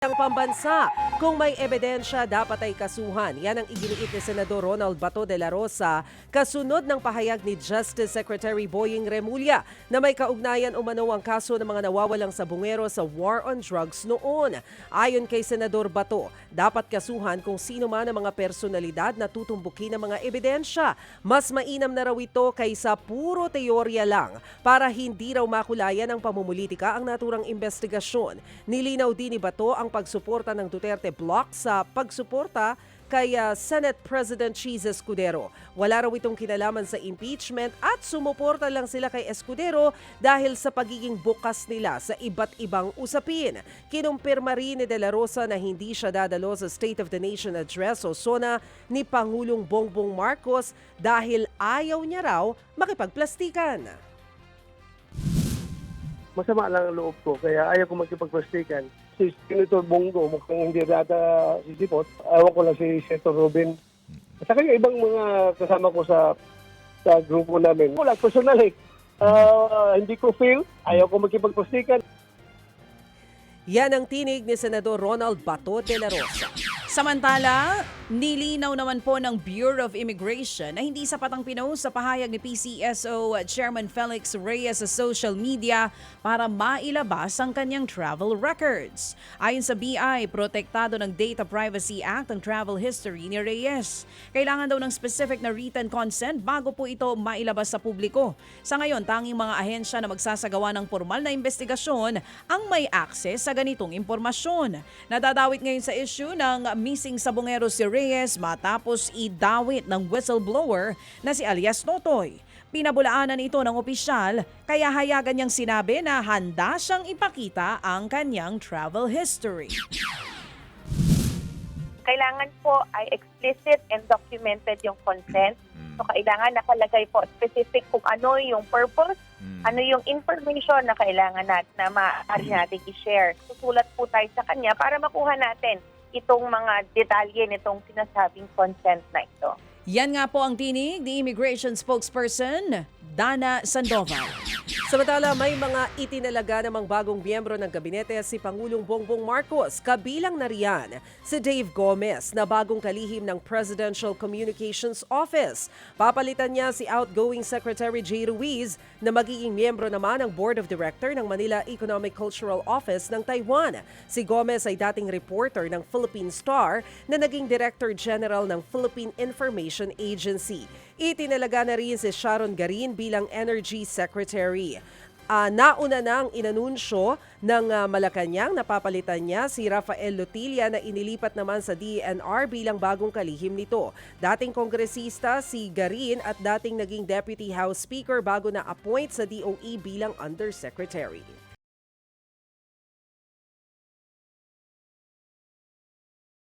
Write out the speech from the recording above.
ang pambansa. Kung may ebidensya, dapat ay kasuhan. Yan ang iginiit ni Senador Ronald Bato de la Rosa kasunod ng pahayag ni Justice Secretary Boying Remulla na may kaugnayan umano ang kaso ng mga nawawalang sabungero sa war on drugs noon. Ayon kay Senador Bato, dapat kasuhan kung sino man ang mga personalidad na tutumbukin ng mga ebidensya. Mas mainam na raw ito kaysa puro teorya lang para hindi raw makulayan ng pamumulitika ang naturang investigasyon. Nilinaw din ni Bato ang pagsuporta ng Duterte Bloc sa pagsuporta kay uh, Senate President Cheese Escudero. Wala raw itong kinalaman sa impeachment at sumuporta lang sila kay Escudero dahil sa pagiging bukas nila sa iba't ibang usapin. Kinumpirma rin ni De La Rosa na hindi siya dadalo sa State of the Nation Address o SONA ni Pangulong Bongbong Marcos dahil ayaw niya raw makipagplastikan. Masama lang ang loob ko, kaya ayaw ko magkipagplastikan. Si Senator Bongo, mukhang hindi rata sisipot. Ayaw ko lang si Senator Robin. At saka yung ibang mga kasama ko sa sa grupo namin. Wala, personally, ah, hindi ko feel, ayaw ko magkipagplastikan. Yan ang tinig ni Senador Ronald Bato de la Rosa. Samantala, nilinaw naman po ng Bureau of Immigration na hindi sapat ang pinost sa pahayag ni PCSO Chairman Felix Reyes sa social media para mailabas ang kanyang travel records. Ayon sa BI, protektado ng Data Privacy Act ang travel history ni Reyes. Kailangan daw ng specific na written consent bago po ito mailabas sa publiko. Sa ngayon, tanging mga ahensya na magsasagawa ng formal na investigasyon ang may access sa ganitong impormasyon. Nadadawit ngayon sa issue ng missing sabongero si Reyes matapos idawit ng whistleblower na si alias Notoy. Pinabulaanan ito ng opisyal kaya hayagan niyang sinabi na handa siyang ipakita ang kanyang travel history. kailangan po ay explicit and documented yung consent. So kailangan nakalagay po specific kung ano yung purpose, ano yung information na kailangan natin na maaari natin i-share. Susulat po tayo sa kanya para makuha natin itong mga detalye nitong sinasabing consent na ito. Yan nga po ang tinig ni Immigration Spokesperson Dana Sandoval. Samantala, may mga itinalaga namang bagong miyembro ng gabinete si Pangulong Bongbong Marcos. Kabilang na riyan si Dave Gomez na bagong kalihim ng Presidential Communications Office. Papalitan niya si outgoing Secretary J. Ruiz na magiging miyembro naman ng Board of Director ng Manila Economic Cultural Office ng Taiwan. Si Gomez ay dating reporter ng Philippine Star na naging Director General ng Philippine Information Agency. Itinalaga na rin si Sharon Garin bilang Energy Secretary. Ah, nauna nang inanunsyo ng ah, Malacanang na papalitan niya si Rafael Lutilla na inilipat naman sa DNR bilang bagong kalihim nito. Dating kongresista si Garin at dating naging Deputy House Speaker bago na appoint sa DOE bilang Undersecretary.